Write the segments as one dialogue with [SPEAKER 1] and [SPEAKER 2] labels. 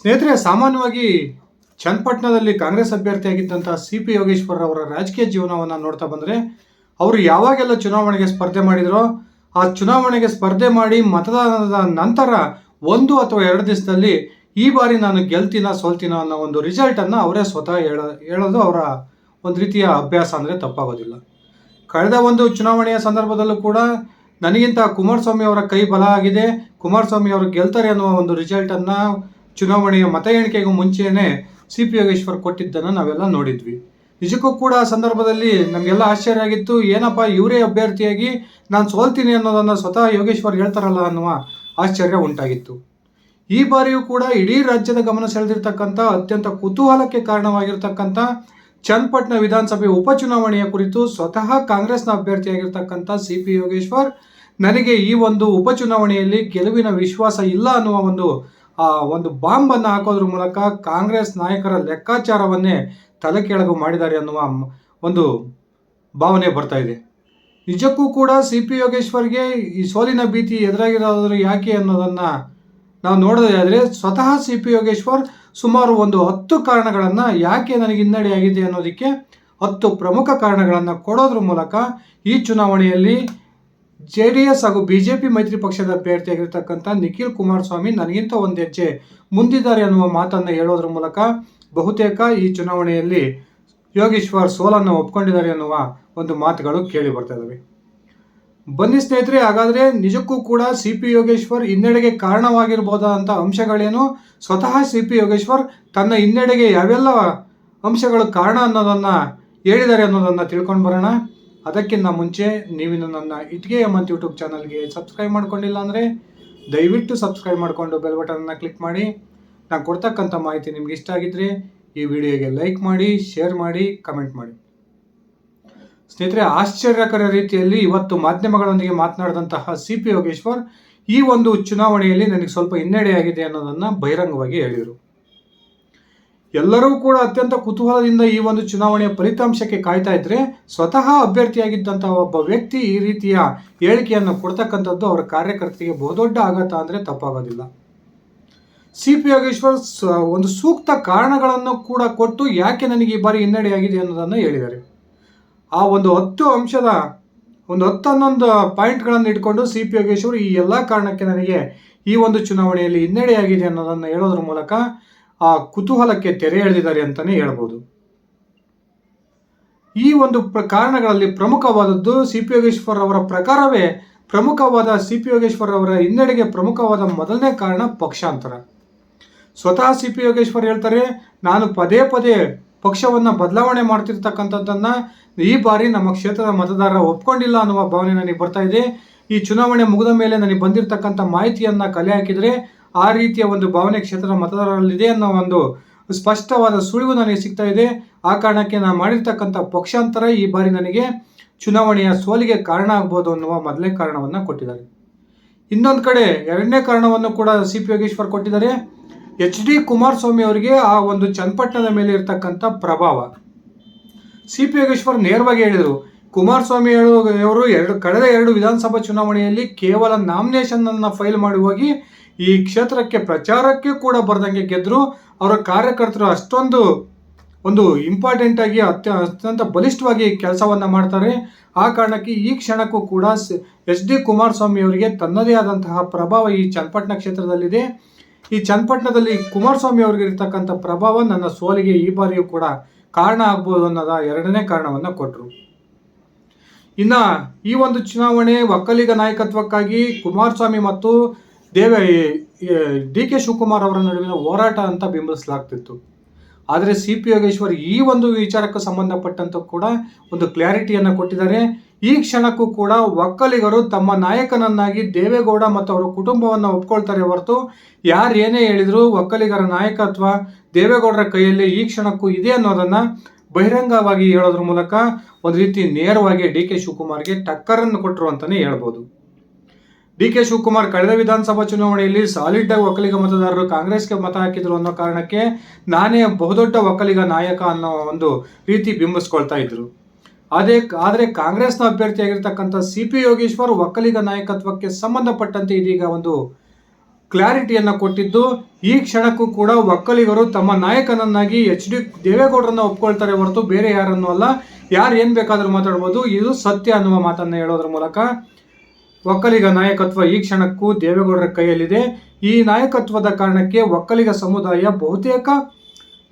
[SPEAKER 1] ಸ್ನೇಹಿತರೆ, ಸಾಮಾನ್ಯವಾಗಿ ಚನ್ನಪಟ್ಟಣದಲ್ಲಿ ಕಾಂಗ್ರೆಸ್ ಅಭ್ಯರ್ಥಿಯಾಗಿದ್ದಂಥ ಸಿ ಪಿ ಯೋಗೇಶ್ವರ್ ಅವರ ರಾಜಕೀಯ ಜೀವನವನ್ನು ನೋಡ್ತಾ ಬಂದರೆ, ಅವರು ಯಾವಾಗೆಲ್ಲ ಚುನಾವಣೆಗೆ ಸ್ಪರ್ಧೆ ಮಾಡಿದರೋ, ಆ ಚುನಾವಣೆಗೆ ಸ್ಪರ್ಧೆ ಮಾಡಿ ಮತದಾನದ ನಂತರ ಒಂದು ಅಥವಾ ಎರಡು ದಿವಸದಲ್ಲಿ ಈ ಬಾರಿ ನಾನು ಗೆಲ್ತೀನ, ಸೋಲ್ತೀನ ಅನ್ನೋ ಒಂದು ರಿಸಲ್ಟನ್ನು ಅವರೇ ಸ್ವತಃ ಹೇಳ, ಹೇಳೋದು ಅವರ ಒಂದು ರೀತಿಯ ಅಭ್ಯಾಸ ಅಂದರೆ ತಪ್ಪಾಗೋದಿಲ್ಲ. ಕಳೆದ ಒಂದು ಚುನಾವಣೆಯ ಸಂದರ್ಭದಲ್ಲೂ ಕೂಡ ನನಗಿಂತ ಕುಮಾರಸ್ವಾಮಿ ಅವರ ಕೈ ಬಲ ಆಗಿದೆ. ಕುಮಾರಸ್ವಾಮಿ ಅವರು ಗೆಲ್ತಾರೆ ಅನ್ನುವ ಒಂದು ರಿಸಲ್ಟನ್ನು ಚುನಾವಣೆಯ ಮತ ಎಣಿಕೆಗೂ ಮುಂಚೆಯೇ ಸಿ ಪಿ ಯೋಗೇಶ್ವರ್ ಕೊಟ್ಟಿದ್ದನ್ನು ನಾವೆಲ್ಲ ನೋಡಿದ್ವಿ. ನಿಜಕ್ಕೂ ಕೂಡ ಆ ಸಂದರ್ಭದಲ್ಲಿ ನಮಗೆಲ್ಲ ಆಶ್ಚರ್ಯ ಆಗಿತ್ತು, ಏನಪ್ಪ ಇವರೇ ಅಭ್ಯರ್ಥಿಯಾಗಿ ನಾನು ಸೋಲ್ತೀನಿ ಅನ್ನೋದನ್ನು ಸ್ವತಃ ಯೋಗೇಶ್ವರ್ ಹೇಳ್ತಾರಲ್ಲ ಅನ್ನುವ ಆಶ್ಚರ್ಯ ಉಂಟಾಗಿತ್ತು. ಈ ಬಾರಿಯೂ ಕೂಡ ಇಡೀ ರಾಜ್ಯದ ಗಮನ ಸೆಳೆದಿರ್ತಕ್ಕಂಥ ಅತ್ಯಂತ ಕುತೂಹಲಕ್ಕೆ ಕಾರಣವಾಗಿರ್ತಕ್ಕಂಥ ಚನ್ನಪಟ್ಟಣ ವಿಧಾನಸಭೆ ಉಪಚುನಾವಣೆಯ ಕುರಿತು ಸ್ವತಃ ಕಾಂಗ್ರೆಸ್ನ ಅಭ್ಯರ್ಥಿಯಾಗಿರ್ತಕ್ಕಂಥ ಸಿ ಪಿ ಯೋಗೇಶ್ವರ್ ನನಗೆ ಈ ಒಂದು ಉಪಚುನಾವಣೆಯಲ್ಲಿ ಗೆಲುವಿನ ವಿಶ್ವಾಸ ಇಲ್ಲ ಅನ್ನುವ ಒಂದು ಒಂದು ಬಾಂಬನ್ನು ಹಾಕೋದ್ರ ಮೂಲಕ ಕಾಂಗ್ರೆಸ್ ನಾಯಕರ ಲೆಕ್ಕಾಚಾರವನ್ನೇ ತಲೆ ಕೆಳಗು ಮಾಡಿದ್ದಾರೆ ಅನ್ನುವ ಒಂದು ಭಾವನೆ ಬರ್ತಾ ಇದೆ. ನಿಜಕ್ಕೂ ಕೂಡ ಸಿ ಪಿ ಯೋಗೇಶ್ವರ್ಗೆ ಈ ಸೋಲಿನ ಭೀತಿ ಎದುರಾಗಿರೋದ್ರ ಯಾಕೆ ಅನ್ನೋದನ್ನು ನಾವು ನೋಡೋದಾದರೆ ಸ್ವತಃ ಸಿ ಪಿ ಯೋಗೇಶ್ವರ್ ಸುಮಾರು ಒಂದು ಹತ್ತು ಕಾರಣಗಳನ್ನು ಯಾಕೆ ನನಗೆ ಹಿನ್ನಡೆಯಾಗಿದೆ ಅನ್ನೋದಕ್ಕೆ ಹತ್ತು ಪ್ರಮುಖ ಕಾರಣಗಳನ್ನು ಕೊಡೋದ್ರ ಮೂಲಕ ಈ ಚುನಾವಣೆಯಲ್ಲಿ ಜೆ ಡಿ ಎಸ್ ಹಾಗೂ ಬಿ ಜೆ ಪಿ ಮೈತ್ರಿ ಪಕ್ಷದ ಅಭ್ಯರ್ಥಿಯಾಗಿರ್ತಕ್ಕಂಥ ನಿಖಿಲ್ ಕುಮಾರಸ್ವಾಮಿ ನನಗಿಂತ ಒಂದು ಹೆಜ್ಜೆ ಮುಂದಿದ್ದಾರೆ ಅನ್ನುವ ಮಾತನ್ನು ಹೇಳೋದ್ರ ಮೂಲಕ ಬಹುತೇಕ ಈ ಚುನಾವಣೆಯಲ್ಲಿ ಯೋಗೇಶ್ವರ್ ಸೋಲನ್ನು ಒಪ್ಕೊಂಡಿದ್ದಾರೆ ಅನ್ನುವ ಒಂದು ಮಾತುಗಳು ಕೇಳಿ ಬರ್ತಾ ಇದ್ದಾವೆ ಬನ್ನಿ ಸ್ನೇಹಿತರೆ, ಹಾಗಾದರೆ ನಿಜಕ್ಕೂ ಕೂಡ ಸಿ ಪಿ ಯೋಗೇಶ್ವರ್ ಹಿನ್ನಡೆಗೆ ಕಾರಣವಾಗಿರ್ಬೋದಾದಂಥ ಅಂಶಗಳೇನು? ಸ್ವತಃ ಸಿ ಪಿ ಯೋಗೇಶ್ವರ್ ತನ್ನ ಹಿನ್ನಡೆಗೆ ಯಾವೆಲ್ಲ ಅಂಶಗಳು ಕಾರಣ ಅನ್ನೋದನ್ನು ಹೇಳಿದ್ದಾರೆ ಅನ್ನೋದನ್ನು ತಿಳ್ಕೊಂಡು ಬರೋಣ. ಅದಕ್ಕಿಂತ ಮುಂಚೆ ನೀವಿನ್ನು ನನ್ನ ಇಟ್ಗೆಯ ಮಂತ್ ಯೂಟ್ಯೂಬ್ ಚಾನಲ್ಗೆ ಸಬ್ಸ್ಕ್ರೈಬ್ ಮಾಡ್ಕೊಂಡಿಲ್ಲ ಅಂದರೆ ದಯವಿಟ್ಟು ಸಬ್ಸ್ಕ್ರೈಬ್ ಮಾಡಿಕೊಂಡು ಬೆಲ್ ಬಟನ್ನ ಕ್ಲಿಕ್ ಮಾಡಿ. ನಾನು ಕೊಡ್ತಕ್ಕಂಥ ಮಾಹಿತಿ ನಿಮ್ಗೆ ಇಷ್ಟ ಆಗಿದ್ರೆ ಈ ವಿಡಿಯೋಗೆ ಲೈಕ್ ಮಾಡಿ, ಶೇರ್ ಮಾಡಿ, ಕಮೆಂಟ್ ಮಾಡಿ. ಸ್ನೇಹಿತರೆ, ಆಶ್ಚರ್ಯಕರ ರೀತಿಯಲ್ಲಿ ಇವತ್ತು ಮಾಧ್ಯಮಗಳೊಂದಿಗೆ ಮಾತನಾಡಿದಂತಹ ಸಿ ಪಿ ಯೋಗೇಶ್ವರ್ ಈ ಒಂದು ಚುನಾವಣೆಯಲ್ಲಿ ನನಗೆ ಸ್ವಲ್ಪ ಹಿನ್ನಡೆಯಾಗಿದೆ ಅನ್ನೋದನ್ನು ಬಹಿರಂಗವಾಗಿ ಹೇಳಿದರು ಎಲ್ಲರೂ ಕೂಡ ಅತ್ಯಂತ ಕುತೂಹಲದಿಂದ ಈ ಒಂದು ಚುನಾವಣೆಯ ಫಲಿತಾಂಶಕ್ಕೆ ಕಾಯ್ತಾ ಇದ್ರೆ ಸ್ವತಃ ಅಭ್ಯರ್ಥಿಯಾಗಿದ್ದಂತಹ ಒಬ್ಬ ವ್ಯಕ್ತಿ ಈ ರೀತಿಯ ಹೇಳಿಕೆಯನ್ನು ಕೊಡ್ತಕ್ಕಂಥದ್ದು ಅವರ ಕಾರ್ಯಕರ್ತರಿಗೆ ಬಹುದೊಡ್ಡ ಆಘಾತ ಅಂದರೆ ತಪ್ಪಾಗೋದಿಲ್ಲ. ಸಿ ಪಿ ಯೋಗೇಶ್ವರ್ ಒಂದು ಸೂಕ್ತ ಕಾರಣಗಳನ್ನು ಕೂಡ ಕೊಟ್ಟು ಯಾಕೆ ನನಗೆ ಈ ಬಾರಿ ಹಿನ್ನಡೆಯಾಗಿದೆ ಅನ್ನೋದನ್ನು ಹೇಳಿದ್ದಾರೆ. ಆ ಒಂದು ಹತ್ತು ಅಂಶದ, ಒಂದು ಹತ್ತು ಹನ್ನೊಂದು ಪಾಯಿಂಟ್ಗಳನ್ನು ಇಟ್ಕೊಂಡು ಸಿ ಪಿ ಯೋಗೇಶ್ವರ್ ಈ ಎಲ್ಲ ಕಾರಣಕ್ಕೆ ನನಗೆ ಈ ಒಂದು ಚುನಾವಣೆಯಲ್ಲಿ ಹಿನ್ನಡೆಯಾಗಿದೆ ಅನ್ನೋದನ್ನು ಹೇಳೋದ್ರ ಮೂಲಕ ಆ ಕುತೂಹಲಕ್ಕೆ ತೆರೆ ಎಳೆದಿದ್ದಾರೆ ಅಂತಲೇ ಹೇಳ್ಬೋದು. ಈ ಒಂದು ಪ್ರ, ಕಾರಣಗಳಲ್ಲಿ ಪ್ರಮುಖವಾದದ್ದು ಸಿ. ಪಿ. ಯೋಗೇಶ್ವರ್ ಅವರ ಪ್ರಕಾರವೇ ಪ್ರಮುಖವಾದ ಸಿ. ಪಿ. ಯೋಗೇಶ್ವರ್ ಅವರ ಹಿನ್ನಡೆಗೆ ಪ್ರಮುಖವಾದ ಮೊದಲನೇ ಕಾರಣ ಪಕ್ಷಾಂತರ. ಸ್ವತಃ ಸಿ. ಪಿ. ಯೋಗೇಶ್ವರ್ ಹೇಳ್ತಾರೆ, ನಾನು ಪದೇ ಪದೇ ಪಕ್ಷವನ್ನು ಬದಲಾವಣೆ ಮಾಡ್ತಿರ್ತಕ್ಕಂಥದ್ದನ್ನು ಈ ಬಾರಿ ನಮ್ಮ ಕ್ಷೇತ್ರದ ಮತದಾರರ ಒಪ್ಕೊಂಡಿಲ್ಲ ಅನ್ನುವ ಭಾವನೆ ನನಗೆ ಬರ್ತಾ ಇದೆ. ಈ ಚುನಾವಣೆ ಮುಗಿದ ಮೇಲೆ ನನಗೆ ಬಂದಿರತಕ್ಕಂಥ ಮಾಹಿತಿಯನ್ನು ಕಲೆ ಹಾಕಿದರೆ ಆ ರೀತಿಯ ಒಂದು ಭಾವನೆ ಕ್ಷೇತ್ರದ ಮತದಾರರಲ್ಲಿದೆ ಅನ್ನೋ ಒಂದು ಸ್ಪಷ್ಟವಾದ ಸುಳಿವು ನನಗೆ ಸಿಗ್ತಾ ಇದೆ. ಆ ಕಾರಣಕ್ಕೆ ನಾನು ಮಾಡಿರ್ತಕ್ಕಂಥ ಪಕ್ಷಾಂತರ ಈ ಬಾರಿ ನನಗೆ ಚುನಾವಣೆಯ ಸೋಲಿಗೆ ಕಾರಣ ಆಗ್ಬೋದು ಅನ್ನುವ ಮೊದಲನೇ ಕಾರಣವನ್ನು ಕೊಟ್ಟಿದ್ದಾರೆ. ಇನ್ನೊಂದು ಕಡೆ ಎರಡನೇ ಕಾರಣವನ್ನು ಕೂಡ ಸಿ ಪಿ ಯೋಗೇಶ್ವರ್ ಕೊಟ್ಟಿದ್ದಾರೆ. ಎಚ್ ಡಿ ಕುಮಾರಸ್ವಾಮಿ ಅವರಿಗೆ ಆ ಒಂದು ಚನ್ನಪಟ್ಟಣದ ಮೇಲೆ ಇರತಕ್ಕಂಥ ಪ್ರಭಾವ. ಸಿ ಪಿ ಯೋಗೇಶ್ವರ್ ನೇರವಾಗಿ ಹೇಳಿದರು, ಕುಮಾರಸ್ವಾಮಿ ಅವರು ಎರಡು ಕಳೆದ ಎರಡು ವಿಧಾನಸಭಾ ಚುನಾವಣೆಯಲ್ಲಿ ಕೇವಲ ನಾಮಿನೇಷನ್ ಅನ್ನು ಫೈಲ್ ಮಾಡಿ ಹೋಗಿ ಈ ಕ್ಷೇತ್ರಕ್ಕೆ ಪ್ರಚಾರಕ್ಕೆ ಕೂಡ ಬರ್ದಂಗೆ ಗೆದ್ದರು ಅವರ ಕಾರ್ಯಕರ್ತರು ಅಷ್ಟೊಂದು ಒಂದು ಇಂಪಾರ್ಟೆಂಟ್ ಆಗಿ ಅತ್ಯ, ಅತ್ಯಂತ ಬಲಿಷ್ಠವಾಗಿ ಕೆಲಸವನ್ನ ಮಾಡ್ತಾರೆ. ಆ ಕಾರಣಕ್ಕೆ ಈ ಕ್ಷಣಕ್ಕೂ ಕೂಡ ಎಚ್ ಡಿ ಕುಮಾರಸ್ವಾಮಿ ಅವರಿಗೆ ತನ್ನದೇ ಆದಂತಹ ಪ್ರಭಾವ ಈ ಚನ್ನಪಟ್ಟಣ ಕ್ಷೇತ್ರದಲ್ಲಿದೆ. ಈ ಚನ್ನಪಟ್ಟಣದಲ್ಲಿ ಕುಮಾರಸ್ವಾಮಿ ಅವರಿಗೆ ಇರ್ತಕ್ಕಂಥ ಪ್ರಭಾವ ನನ್ನ ಸೋಲಿಗೆ ಈ ಬಾರಿಯೂ ಕೂಡ ಕಾರಣ ಆಗ್ಬೋದು ಅನ್ನೋದ ಎರಡನೇ ಕಾರಣವನ್ನು ಕೊಟ್ಟರು ಇನ್ನ ಈ ಒಂದು ಚುನಾವಣೆ, ಒಕ್ಕಲಿಗ ನಾಯಕತ್ವಕ್ಕಾಗಿ ಕುಮಾರಸ್ವಾಮಿ ಮತ್ತು ದೇವ ಡಿ ಕೆ ಶಿವಕುಮಾರ್ ಅವರ ನಡುವಿನ ಹೋರಾಟ ಅಂತ ಬಿಂಬಿಸಲಾಗ್ತಿತ್ತು ಆದರೆ ಸಿ ಪಿ ಯೋಗೇಶ್ವರ್ ಈ ಒಂದು ವಿಚಾರಕ್ಕೆ ಸಂಬಂಧಪಟ್ಟಂತ ಕೂಡ ಒಂದು ಕ್ಲಾರಿಟಿಯನ್ನು ಕೊಟ್ಟಿದ್ದಾರೆ. ಈ ಕ್ಷಣಕ್ಕೂ ಕೂಡ ಒಕ್ಕಲಿಗರು ತಮ್ಮ ನಾಯಕನನ್ನಾಗಿ ದೇವೇಗೌಡ ಮತ್ತು ಅವರ ಕುಟುಂಬವನ್ನು ಒಪ್ಕೊಳ್ತಾರೆ ಹೊರತು ಯಾರು ಏನೇ ಹೇಳಿದರೂ ಒಕ್ಕಲಿಗರ ನಾಯಕತ್ವ ದೇವೇಗೌಡರ ಕೈಯಲ್ಲಿ ಈ ಕ್ಷಣಕ್ಕೂ ಇದೆ ಅನ್ನೋದನ್ನ ಬಹಿರಂಗವಾಗಿ ಹೇಳೋದ್ರ ಮೂಲಕ ಒಂದು ರೀತಿ ನೇರವಾಗಿ ಡಿ ಕೆ ಶಿವಕುಮಾರ್ಗೆ ಟಕ್ಕರನ್ನು ಕೊಟ್ಟರು ಅಂತಲೇ ಹೇಳ್ಬೋದು. ಡಿ ಕೆ ಶಿವಕುಮಾರ್ ಕಳೆದ ವಿಧಾನಸಭಾ ಚುನಾವಣೆಯಲ್ಲಿ ಸಾಲಿಡ್ ಆಗಿ ಒಕ್ಕಲಿಗ ಮತದಾರರು ಕಾಂಗ್ರೆಸ್ಗೆ ಮತ ಹಾಕಿದ್ರು ಅನ್ನೋ ಕಾರಣಕ್ಕೆ ನಾನೇ ಬಹುದೊಡ್ಡ ಒಕ್ಕಲಿಗ ನಾಯಕ ಅನ್ನೋ ಒಂದು ರೀತಿ ಬಿಂಬಿಸ್ಕೊಳ್ತಾ ಇದ್ರು. ಅದೇ ಆದರೆ ಕಾಂಗ್ರೆಸ್ನ ಅಭ್ಯರ್ಥಿಯಾಗಿರ್ತಕ್ಕಂಥ ಸಿ ಪಿ ಯೋಗೇಶ್ವರ್ ಒಕ್ಕಲಿಗ ನಾಯಕತ್ವಕ್ಕೆ ಸಂಬಂಧಪಟ್ಟಂತೆ ಇದೀಗ ಒಂದು ಕ್ಲಾರಿಟಿಯನ್ನು ಕೊಟ್ಟಿದ್ದು, ಈ ಕ್ಷಣಕ್ಕೂ ಕೂಡ ಒಕ್ಕಲಿಗರು ತಮ್ಮ ನಾಯಕನನ್ನಾಗಿ ಎಚ್ ಡಿ ದೇವೇಗೌಡರನ್ನ ಒಪ್ಕೊಳ್ತಾರೆ ಹೊರತು ಬೇರೆ ಯಾರನ್ನೂ ಅಲ್ಲ. ಯಾರು ಏನು ಬೇಕಾದರೂ ಮಾತಾಡ್ಬೋದು. ಇದು ಸತ್ಯ ಅನ್ನುವ ಮಾತನ್ನು ಹೇಳೋದ್ರ ಮೂಲಕ ಒಕ್ಕಲಿಗ ನಾಯಕತ್ವ ಈ ಕ್ಷಣಕ್ಕೂ ದೇವೇಗೌಡರ ಕೈಯಲ್ಲಿದೆ. ಈ ನಾಯಕತ್ವದ ಕಾರಣಕ್ಕೆ ಒಕ್ಕಲಿಗ ಸಮುದಾಯ ಬಹುತೇಕ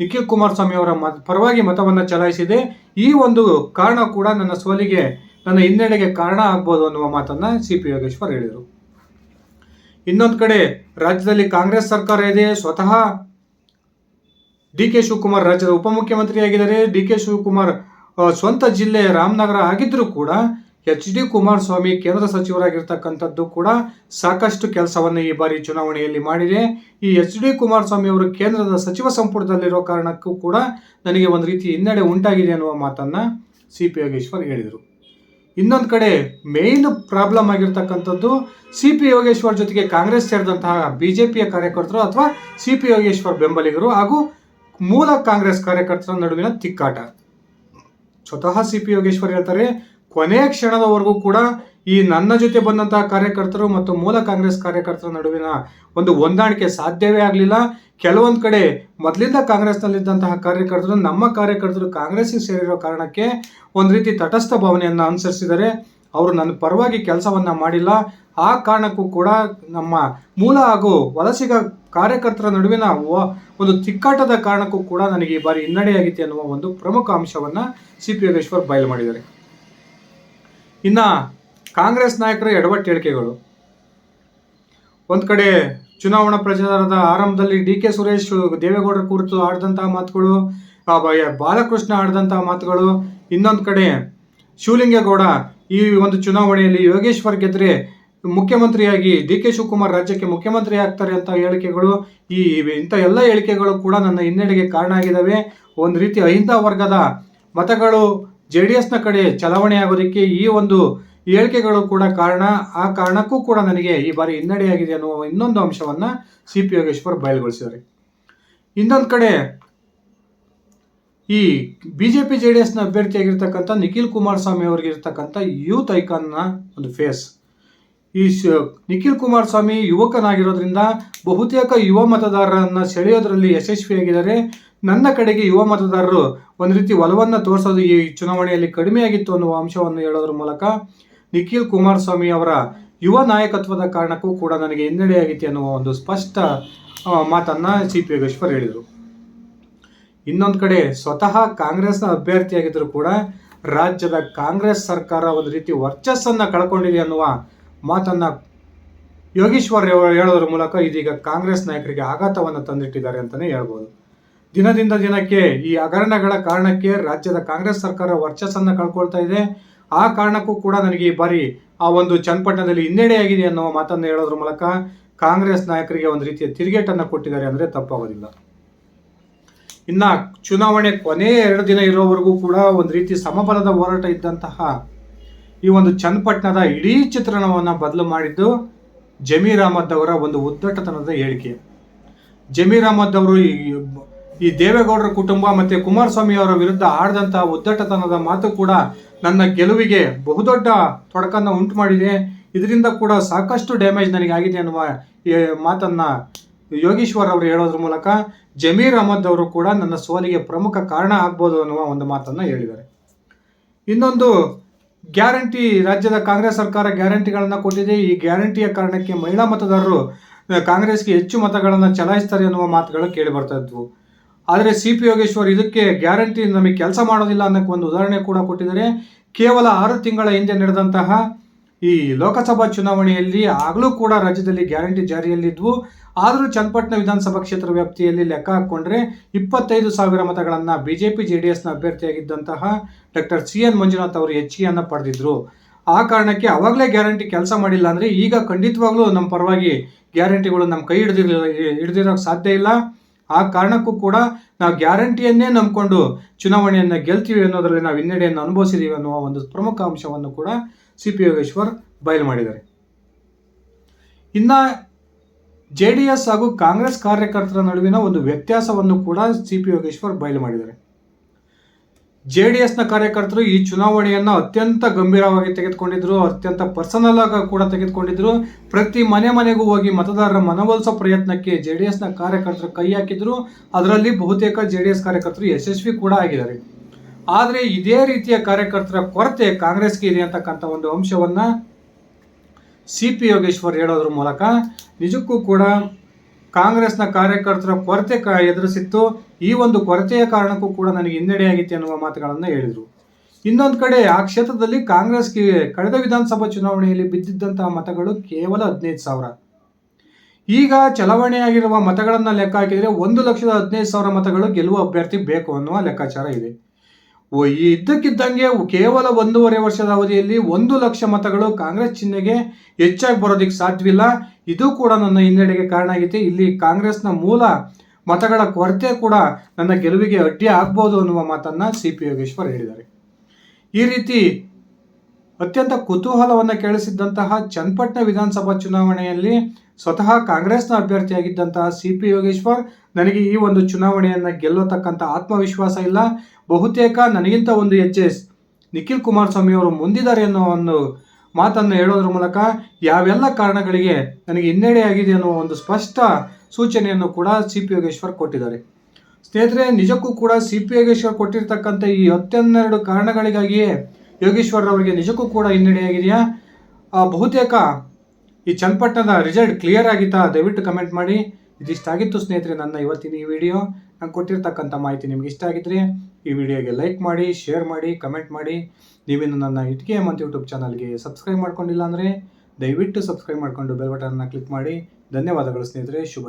[SPEAKER 1] ನಿಖಿಲ್ ಕುಮಾರಸ್ವಾಮಿ ಅವರ ಮ ಪರವಾಗಿ ಮತವನ್ನು ಚಲಾಯಿಸಿದೆ. ಈ ಒಂದು ಕಾರಣ ಕೂಡ ನನ್ನ ಸೋಲಿಗೆ, ನನ್ನ ಹಿನ್ನಡೆಗೆ ಕಾರಣ ಆಗ್ಬೋದು ಅನ್ನುವ ಮಾತನ್ನು ಸಿ ಪಿ ಯೋಗೇಶ್ವರ್ ಹೇಳಿದರು. ಇನ್ನೊಂದು ಕಡೆ ರಾಜ್ಯದಲ್ಲಿ ಕಾಂಗ್ರೆಸ್ ಸರ್ಕಾರ ಇದೆ. ಸ್ವತಃ ಡಿ ಕೆ ಶಿವಕುಮಾರ್ ರಾಜ್ಯದ ಉಪಮುಖ್ಯಮಂತ್ರಿಯಾಗಿದ್ದಾರೆ. ಡಿ ಕೆ ಶಿವಕುಮಾರ್ ಸ್ವಂತ ಜಿಲ್ಲೆ ರಾಮನಗರ ಆಗಿದ್ದರೂ ಕೂಡ ಎಚ್ ಡಿ ಕುಮಾರಸ್ವಾಮಿ ಕೇಂದ್ರ ಸಚಿವರಾಗಿರ್ತಕ್ಕಂಥದ್ದು ಕೂಡ ಸಾಕಷ್ಟು ಕೆಲಸವನ್ನು ಈ ಬಾರಿ ಚುನಾವಣೆಯಲ್ಲಿ ಮಾಡಿದೆ. ಈ ಎಚ್ ಡಿ ಕುಮಾರಸ್ವಾಮಿ ಅವರು ಕೇಂದ್ರದ ಸಚಿವ ಸಂಪುಟದಲ್ಲಿರೋ ಕಾರಣಕ್ಕೂ ಕೂಡ ನನಗೆ ಒಂದು ರೀತಿ ಹಿನ್ನಡೆ ಉಂಟಾಗಿದೆ ಅನ್ನುವ ಮಾತನ್ನು ಸಿ ಪಿ ಯೋಗೇಶ್ವರ್ ಹೇಳಿದರು. ಇನ್ನೊಂದು ಕಡೆ ಮೇನ್ ಪ್ರಾಬ್ಲಮ್ ಆಗಿರ್ತಕ್ಕಂಥದ್ದು ಸಿ ಪಿ ಯೋಗೇಶ್ವರ್ ಜೊತೆಗೆ ಕಾಂಗ್ರೆಸ್ ಸೇರಿದಂತಹ ಬಿ ಜೆ ಪಿಯ ಕಾರ್ಯಕರ್ತರು ಅಥವಾ ಸಿ ಪಿ ಯೋಗೇಶ್ವರ್ ಬೆಂಬಲಿಗರು ಹಾಗೂ ಮೂಲ ಕಾಂಗ್ರೆಸ್ ಕಾರ್ಯಕರ್ತರ ನಡುವಿನ ತಿಕ್ಕಾಟ. ಸ್ವತಃ ಸಿ ಪಿ ಯೋಗೇಶ್ವರ್ ಹೇಳ್ತಾರೆ ಕೊನೆಯ ಕ್ಷಣದವರೆಗೂ ಕೂಡ ಈ ನನ್ನ ಜೊತೆ ಬಂದಂತಹ ಕಾರ್ಯಕರ್ತರು ಮತ್ತು ಮೂಲ ಕಾಂಗ್ರೆಸ್ ಕಾರ್ಯಕರ್ತರ ನಡುವಿನ ಒಂದು ಹೊಂದಾಣಿಕೆ ಸಾಧ್ಯವೇ ಆಗಲಿಲ್ಲ. ಕೆಲವೊಂದು ಕಡೆ ಮೊದಲಿಂದ ಕಾಂಗ್ರೆಸ್ನಲ್ಲಿದ್ದಂತಹ ಕಾರ್ಯಕರ್ತರು ನಮ್ಮ ಕಾರ್ಯಕರ್ತರು ಕಾಂಗ್ರೆಸ್ಗೆ ಸೇರಿರೋ ಕಾರಣಕ್ಕೆ ಒಂದು ರೀತಿ ತಟಸ್ಥ ಭಾವನೆಯನ್ನು ಅನುಸರಿಸಿದರೆ ಅವರು ನನ್ನ ಪರವಾಗಿ ಕೆಲಸವನ್ನ ಮಾಡಿಲ್ಲ. ಆ ಕಾರಣಕ್ಕೂ ಕೂಡ ನಮ್ಮ ಮೂಲ ಹಾಗೂ ವಲಸಿಗ ಕಾರ್ಯಕರ್ತರ ನಡುವಿನ ಒಂದು ತಿಕ್ಕಾಟದ ಕಾರಣಕ್ಕೂ ಕೂಡ ನನಗೆ ಈ ಬಾರಿ ಹಿನ್ನಡೆಯಾಗಿತ್ತು ಅನ್ನುವ ಒಂದು ಪ್ರಮುಖ ಅಂಶವನ್ನು ಸಿ ಪಿ ಯೋಗೇಶ್ವರ್ ಬಯಲು ಮಾಡಿದ್ದಾರೆ. ಇನ್ನ ಕಾಂಗ್ರೆಸ್ ನಾಯಕರ ಎಡವಟ್ಟು ಹೇಳಿಕೆಗಳು. ಒಂದು ಕಡೆ ಚುನಾವಣಾ ಪ್ರಚಾರದ ಆರಂಭದಲ್ಲಿ ಡಿ ಕೆ ಸುರೇಶ್ ದೇವೇಗೌಡರ ಕುರಿತು ಆಡಿದಂತಹ ಮಾತುಗಳು ಬಾಲಕೃಷ್ಣ ಆಡಿದಂತಹ ಮಾತುಗಳು. ಇನ್ನೊಂದು ಕಡೆ ಶಿವಲಿಂಗೇಗೌಡ ಈ ಒಂದು ಚುನಾವಣೆಯಲ್ಲಿ ಯೋಗೇಶ್ವರ್ ಗೆದ್ರೆ ಮುಖ್ಯಮಂತ್ರಿಯಾಗಿ ಡಿ ಕೆ ಶಿವಕುಮಾರ್ ರಾಜ್ಯಕ್ಕೆ ಮುಖ್ಯಮಂತ್ರಿ ಆಗ್ತಾರೆ ಅಂತ ಹೇಳಿಕೆಗಳು. ಈ ಇಂಥ ಎಲ್ಲ ಹೇಳಿಕೆಗಳು ಕೂಡ ನನ್ನ ಹಿನ್ನಡೆಗೆ ಕಾರಣ ಆಗಿದ್ದಾವೆ. ಒಂದು ರೀತಿ ಅಹಿಂದ ವರ್ಗದ ಮತಗಳು ಜೆ ಡಿ ಎಸ್ನ ಕಡೆ ಚಲಾವಣೆ ಆಗೋದಕ್ಕೆ ಈ ಒಂದು ಹೇಳಿಕೆಗಳು ಕೂಡ ಕಾರಣ, ಆ ಕಾರಣಕ್ಕೂ ಕೂಡ ನನಗೆ ಈ ಬಾರಿ ಹಿನ್ನಡೆಯಾಗಿದೆ ಅನ್ನುವ ಇನ್ನೊಂದು ಅಂಶವನ್ನ ಸಿ ಪಿ ಯೋಗೇಶ್ವರ್ ಬಯಲುಗೊಳಿಸಿದ್ದಾರೆ. ಇನ್ನೊಂದು ಕಡೆ ಈ ಬಿಜೆಪಿ ಜೆ ಡಿ ಎಸ್ನ ಅಭ್ಯರ್ಥಿಯಾಗಿರ್ತಕ್ಕಂಥ ನಿಖಿಲ್ ಕುಮಾರಸ್ವಾಮಿ ಅವರಿಗೆ ಇರ್ತಕ್ಕಂಥ ಯೂತ್ ಐಕಾನ್ನ ಒಂದು ಫೇಸ್. ಈ ಶ- ನಿಖಿಲ್ ಕುಮಾರಸ್ವಾಮಿ ಯುವಕನಾಗಿರೋದ್ರಿಂದ ಬಹುತೇಕ ಯುವ ಮತದಾರರನ್ನು ಸೆಳೆಯೋದ್ರಲ್ಲಿ ಯಶಸ್ವಿಯಾಗಿದ್ದಾರೆ. ನನ್ನ ಕಡೆಗೆ ಯುವ ಮತದಾರರು ಒಂದು ರೀತಿ ಒಲವನ್ನು ತೋರಿಸೋದು ಈ ಚುನಾವಣೆಯಲ್ಲಿ ಕಡಿಮೆಯಾಗಿತ್ತು ಅನ್ನುವ ಅಂಶವನ್ನು ಹೇಳೋದ್ರ ಮೂಲಕ ನಿಖಿಲ್ ಕುಮಾರಸ್ವಾಮಿ ಅವರ ಯುವ ನಾಯಕತ್ವದ ಕಾರಣಕ್ಕೂ ಕೂಡ ನನಗೆ ಹಿನ್ನಡೆಯಾಗಿತ್ತು ಅನ್ನುವ ಒಂದು ಸ್ಪಷ್ಟ ಮಾತನ್ನು ಸಿ. ಪಿ. ಯೋಗೇಶ್ವರ್ ಹೇಳಿದರು. ಇನ್ನೊಂದು ಕಡೆ ಸ್ವತಃ ಕಾಂಗ್ರೆಸ್ನ ಅಭ್ಯರ್ಥಿಯಾಗಿದ್ದರೂ ಕೂಡ ರಾಜ್ಯದ ಕಾಂಗ್ರೆಸ್ ಸರ್ಕಾರ ಒಂದು ರೀತಿ ವರ್ಚಸ್ಸನ್ನು ಕಳ್ಕೊಂಡಿದೆ ಅನ್ನುವ ಮಾತನ್ನ ಯೋಗೀಶ್ವರ್ ಹೇಳೋದ್ರ ಮೂಲಕ ಇದೀಗ ಕಾಂಗ್ರೆಸ್ ನಾಯಕರಿಗೆ ಆಘಾತವನ್ನು ತಂದಿಟ್ಟಿದ್ದಾರೆ ಅಂತಲೇ ಹೇಳ್ಬೋದು. ದಿನದಿಂದ ದಿನಕ್ಕೆ ಈ ಹಗರಣಗಳ ಕಾರಣಕ್ಕೆ ರಾಜ್ಯದ ಕಾಂಗ್ರೆಸ್ ಸರ್ಕಾರ ವರ್ಚಸ್ಸನ್ನು ಕಳ್ಕೊಳ್ತಾ ಇದೆ. ಆ ಕಾರಣಕ್ಕೂ ಕೂಡ ನನಗೆ ಈ ಬಾರಿ ಆ ಒಂದು ಚನ್ನಪಟ್ಟಣದಲ್ಲಿ ಹಿನ್ನಡೆಯಾಗಿದೆ ಅನ್ನುವ ಮಾತನ್ನು ಹೇಳೋದ್ರ ಮೂಲಕ ಕಾಂಗ್ರೆಸ್ ನಾಯಕರಿಗೆ ಒಂದು ರೀತಿಯ ತಿರುಗೇಟನ್ನು ಕೊಟ್ಟಿದ್ದಾರೆ ಅಂದರೆ ತಪ್ಪಾಗೋದಿಲ್ಲ. ಇನ್ನು ಚುನಾವಣೆ ಕೊನೆಯ ಎರಡು ದಿನ ಇರೋವರೆಗೂ ಕೂಡ ಒಂದು ರೀತಿ ಸಮಬಲದ ಹೋರಾಟ ಇದ್ದಂತಹ ಈ ಒಂದು ಚನ್ನಪಟ್ಟಣದ ಇಡೀ ಚಿತ್ರಣವನ್ನು ಬದಲು ಮಾಡಿದ್ದು ಜಮೀರ್ ಅಹಮದ್ ಅವರ ಒಂದು ಉದ್ದಟತನದ ಹೇಳಿಕೆ. ಜಮೀರ್ ಅಹಮದ್ ಅವರು ಈ ದೇವೇಗೌಡರ ಕುಟುಂಬ ಮತ್ತೆ ಕುಮಾರಸ್ವಾಮಿ ಅವರ ವಿರುದ್ಧ ಆಡಿದಂತಹ ಉದ್ದಟತನದ ಮಾತು ಕೂಡ ನನ್ನ ಗೆಲುವಿಗೆ ಬಹುದೊಡ್ಡ ತೊಡಕನ್ನು ಉಂಟು ಮಾಡಿದೆ. ಇದರಿಂದ ಕೂಡ ಸಾಕಷ್ಟು ಡ್ಯಾಮೇಜ್ ನನಗೆ ಆಗಿದೆ ಅನ್ನುವ ಮಾತನ್ನ ಯೋಗೀಶ್ವರ್ ಅವರು ಹೇಳೋದ್ರ ಮೂಲಕ ಜಮೀರ್ ಅಹಮದ್ ಅವರು ಕೂಡ ನನ್ನ ಸೋಲಿಗೆ ಪ್ರಮುಖ ಕಾರಣ ಆಗ್ಬೋದು ಅನ್ನುವ ಒಂದು ಮಾತನ್ನ ಹೇಳಿದ್ದಾರೆ. ಇನ್ನೊಂದು ಗ್ಯಾರಂಟಿ ರಾಜ್ಯದ ಕಾಂಗ್ರೆಸ್ ಸರ್ಕಾರ ಗ್ಯಾರಂಟಿಗಳನ್ನು ಕೊಟ್ಟಿದೆ. ಈ ಗ್ಯಾರಂಟಿಯ ಕಾರಣಕ್ಕೆ ಮಹಿಳಾ ಮತದಾರರು ಕಾಂಗ್ರೆಸ್ಗೆ ಹೆಚ್ಚು ಮತಗಳನ್ನು ಚಲಾಯಿಸ್ತಾರೆ ಅನ್ನುವ ಮಾತುಗಳು ಕೇಳಿ ಬರ್ತಾ ಇದ್ವು. ಆದರೆ ಸಿ ಪಿ ಯೋಗೇಶ್ವರ್ ಇದಕ್ಕೆ ಗ್ಯಾರಂಟಿ ನಮಗೆ ಕೆಲಸ ಮಾಡೋದಿಲ್ಲ ಅನ್ನೋಕ್ಕೆ ಒಂದು ಉದಾಹರಣೆ ಕೂಡ ಕೊಟ್ಟಿದ್ದಾರೆ. ಕೇವಲ ಆರು ತಿಂಗಳ ಹಿಂದೆ ನಡೆದಂತಹ ಈ ಲೋಕಸಭಾ ಚುನಾವಣೆಯಲ್ಲಿ ಆಗಲೂ ಕೂಡ ರಾಜ್ಯದಲ್ಲಿ ಗ್ಯಾರಂಟಿ ಜಾರಿಯಲ್ಲಿದ್ವು. ಆದರೂ ಚನ್ನಪಟ್ಟಣ ವಿಧಾನಸಭಾ ಕ್ಷೇತ್ರ ವ್ಯಾಪ್ತಿಯಲ್ಲಿ ಲೆಕ್ಕ ಹಾಕ್ಕೊಂಡ್ರೆ ಇಪ್ಪತ್ತೈದು ಸಾವಿರ ಮತಗಳನ್ನು ಬಿ ಜೆ ಡಿ ಎಸ್ನ ಅಭ್ಯರ್ಥಿಯಾಗಿದ್ದಂತಹ ಡಾಕ್ಟರ್ ಸಿ ಎನ್ ಮಂಜುನಾಥ್ ಅವರು ಹೆಚ್ಚಿಗೆಯನ್ನು ಪಡೆದಿದ್ರು. ಆ ಕಾರಣಕ್ಕೆ ಅವಾಗಲೇ ಗ್ಯಾರಂಟಿ ಕೆಲಸ ಮಾಡಿಲ್ಲ ಅಂದರೆ ಈಗ ಖಂಡಿತವಾಗ್ಲೂ ನಮ್ಮ ಪರವಾಗಿ ಗ್ಯಾರಂಟಿಗಳು ನಮ್ಮ ಕೈ ಹಿಡಿದಿರ ಹಿಡಿದಿರೋಕ್ಕೆ ಸಾಧ್ಯ ಇಲ್ಲ. ಆ ಕಾರಣಕ್ಕೂ ಕೂಡ ನಾವು ಗ್ಯಾರಂಟಿಯನ್ನೇ ನಂಬಿಕೊಂಡು ಚುನಾವಣೆಯನ್ನು ಗೆಲ್ತೀವಿ ಅನ್ನೋದರಲ್ಲಿ ನಾವು ಹಿನ್ನಡೆಯನ್ನು ಅನುಭವಿಸಿದ್ದೀವಿ ಅನ್ನುವ ಒಂದು ಪ್ರಮುಖ ಅಂಶವನ್ನು ಕೂಡ ಸಿ ಪಿ ಯೋಗೇಶ್ವರ್ ಬಯಲು ಮಾಡಿದ್ದಾರೆ. ಇನ್ನ ಜೆ ಡಿ ಎಸ್ ಹಾಗೂ ಕಾಂಗ್ರೆಸ್ ಕಾರ್ಯಕರ್ತರ ನಡುವಿನ ಒಂದು ವ್ಯತ್ಯಾಸವನ್ನು ಕೂಡ ಸಿ ಪಿ ಯೋಗೇಶ್ವರ್ ಬಯಲು ಮಾಡಿದ್ದಾರೆ. ಜೆ ಡಿ ಎಸ್ನ ಕಾರ್ಯಕರ್ತರು ಈ ಚುನಾವಣೆಯನ್ನು ಅತ್ಯಂತ ಗಂಭೀರವಾಗಿ ತೆಗೆದುಕೊಂಡಿದ್ರು, ಅತ್ಯಂತ ಪರ್ಸನಲ್ ಆಗಿ ಕೂಡ ತೆಗೆದುಕೊಂಡಿದ್ರು. ಪ್ರತಿ ಮನೆ ಮನೆಗೂ ಹೋಗಿ ಮತದಾರರ ಮನವೊಲಿಸೋ ಪ್ರಯತ್ನಕ್ಕೆ ಜೆ ಡಿ ಎಸ್ನ ಕಾರ್ಯಕರ್ತರು ಕೈ ಹಾಕಿದ್ರು. ಅದರಲ್ಲಿ ಬಹುತೇಕ ಜೆ ಡಿ ಎಸ್ ಕಾರ್ಯಕರ್ತರು ಯಶಸ್ವಿ ಕೂಡ ಆಗಿದ್ದಾರೆ. ಆದರೆ ಇದೇ ರೀತಿಯ ಕಾರ್ಯಕರ್ತರ ಕೊರತೆ ಕಾಂಗ್ರೆಸ್ಗೆ ಇದೆ ಅಂತಕ್ಕಂಥ ಒಂದು ಅಂಶವನ್ನ ಸಿ ಪಿ ಯೋಗೇಶ್ವರ್ ಹೇಳೋದ್ರ ಮೂಲಕ ನಿಜಕ್ಕೂ ಕೂಡ ಕಾಂಗ್ರೆಸ್ನ ಕಾರ್ಯಕರ್ತರ ಕೊರತೆ ಎದುರಿಸಿತ್ತು. ಈ ಒಂದು ಕೊರತೆಯ ಕಾರಣಕ್ಕೂ ಕೂಡ ನನಗೆ ಹಿನ್ನಡೆಯಾಗಿತ್ತು ಎನ್ನುವ ಮಾತುಗಳನ್ನು ಹೇಳಿದರು. ಇನ್ನೊಂದು ಕಡೆ ಆ ಕ್ಷೇತ್ರದಲ್ಲಿ ಕಾಂಗ್ರೆಸ್ಗೆ ಕಳೆದ ವಿಧಾನಸಭಾ ಚುನಾವಣೆಯಲ್ಲಿ ಬಿದ್ದಿದ್ದಂತಹ ಮತಗಳು ಕೇವಲ ಹದಿನೈದು ಸಾವಿರ. ಈಗ ಚಲಾವಣೆಯಾಗಿರುವ ಮತಗಳನ್ನು ಲೆಕ್ಕ ಹಾಕಿದರೆ ಒಂದು ಲಕ್ಷದ ಹದಿನೈದು ಸಾವಿರ ಮತಗಳು ಗೆಲ್ಲುವ ಅಭ್ಯರ್ಥಿ ಬೇಕು ಅನ್ನುವ ಲೆಕ್ಕಾಚಾರ ಇದೆ. ಇದ್ದಕ್ಕಿದ್ದಂಗೆ ಕೇವಲ ಒಂದೂವರೆ ವರ್ಷದ ಅವಧಿಯಲ್ಲಿ ಒಂದು ಲಕ್ಷ ಮತಗಳು ಕಾಂಗ್ರೆಸ್ ಚಿಹ್ನೆಗೆ ಹೆಚ್ಚಾಗಿ ಬರೋದಕ್ಕೆ ಸಾಧ್ಯವಿಲ್ಲ. ಇದು ಕೂಡ ನನ್ನ ಹಿನ್ನಡೆಗೆ ಕಾರಣ ಆಗಿದೆ ಇಲ್ಲಿ ಕಾಂಗ್ರೆಸ್ನ ಮೂಲ ಮತಗಳ ಕೊರತೆ ಕೂಡ ನನ್ನ ಗೆಲುವಿಗೆ ಅಡ್ಡಿ ಆಗ್ಬೋದು ಅನ್ನುವ ಮಾತನ್ನ ಸಿ ಪಿ ಯೋಗೇಶ್ವರ್ ಹೇಳಿದ್ದಾರೆ. ಈ ರೀತಿ ಅತ್ಯಂತ ಕುತೂಹಲವನ್ನು ಕೇಳಿಸಿದ್ದಂತಹ ಚನ್ನಪಟ್ಟಣ ವಿಧಾನಸಭಾ ಚುನಾವಣೆಯಲ್ಲಿ ಸ್ವತಃ ಕಾಂಗ್ರೆಸ್ನ ಅಭ್ಯರ್ಥಿಯಾಗಿದ್ದಂತಹ ಸಿ ಪಿ ಯೋಗೇಶ್ವರ್, ನನಗೆ ಈ ಒಂದು ಚುನಾವಣೆಯನ್ನು ಗೆಲ್ಲತಕ್ಕಂಥ ಆತ್ಮವಿಶ್ವಾಸ ಇಲ್ಲ. ಬಹುತೇಕ ನನಗಿಂತ ಒಂದು ಹೆಜ್ಜೆ ನಿಖಿಲ್ ಕುಮಾರಸ್ವಾಮಿ ಅವರು ಮುಂದಿದ್ದಾರೆ ಅನ್ನೋ ಒಂದು ಮಾತನ್ನು ಹೇಳೋದ್ರ ಮೂಲಕ ಯಾವೆಲ್ಲ ಕಾರಣಗಳಿಗೆ ನನಗೆ ಹಿನ್ನಡೆಯಾಗಿದೆ ಅನ್ನೋ ಒಂದು ಸ್ಪಷ್ಟ ಸೂಚನೆಯನ್ನು ಕೂಡ ಸಿ ಪಿ ಯೋಗೇಶ್ವರ್ ಕೊಟ್ಟಿದ್ದಾರೆ. ಸ್ನೇಹಿತರೆ, ನಿಜಕ್ಕೂ ಕೂಡ ಸಿ ಪಿ ಯೋಗೇಶ್ವರ್ ಕೊಟ್ಟಿರ್ತಕ್ಕಂಥ ಈ ಹತ್ತೆನ್ನೆರಡು ಕಾರಣಗಳಿಗಾಗಿಯೇ ಯೋಗೇಶ್ವರ್ ಅವರಿಗೆ ನಿಜಕ್ಕೂ ಕೂಡ ಹಿನ್ನಡೆಯಾಗಿದೆಯಾ? ಬಹುತೇಕ ಈ ಚನ್ನಪಟ್ಟಣದ ರಿಸಲ್ಟ್ ಕ್ಲಿಯರ್ ಆಗಿತ್ತಾ? ದಯವಿಟ್ಟು ಕಮೆಂಟ್ ಮಾಡಿ. ಇದಿಷ್ಟಾಗಿತ್ತು ಸ್ನೇಹಿತರೆ, ನನ್ನ ಇವತ್ತಿನ ಈ ವಿಡಿಯೋ ನಾನು ಕೊಟ್ಟಿರ್ತಕ್ಕಂಥ ಮಾಹಿತಿ ನಿಮ್ಗೆ ಇಷ್ಟ ಆಗಿದ್ರೆ ಈ ವಿಡಿಯೋಗೆ ಲೈಕ್ ಮಾಡಿ ಶೇರ್ ಮಾಡಿ ಕಮೆಂಟ್ ಮಾಡಿ. ನೀವಿನ್ನು ನನ್ನ ಇಟ್ಕೆ ಮಂತ್ ಯೂಟ್ಯೂಬ್ ಚಾನಲ್ಗೆ ಸಬ್ಸ್ಕ್ರೈಬ್ ಮಾಡ್ಕೊಂಡಿಲ್ಲ ಅಂದರೆ ದಯವಿಟ್ಟು ಸಬ್ಸ್ಕ್ರೈಬ್ ಮಾಡಿಕೊಂಡು ಬೆಲ್ ಬಟನ್ನ ಕ್ಲಿಕ್ ಮಾಡಿ. ಧನ್ಯವಾದಗಳು ಸ್ನೇಹಿತರೆ, ಶುಭ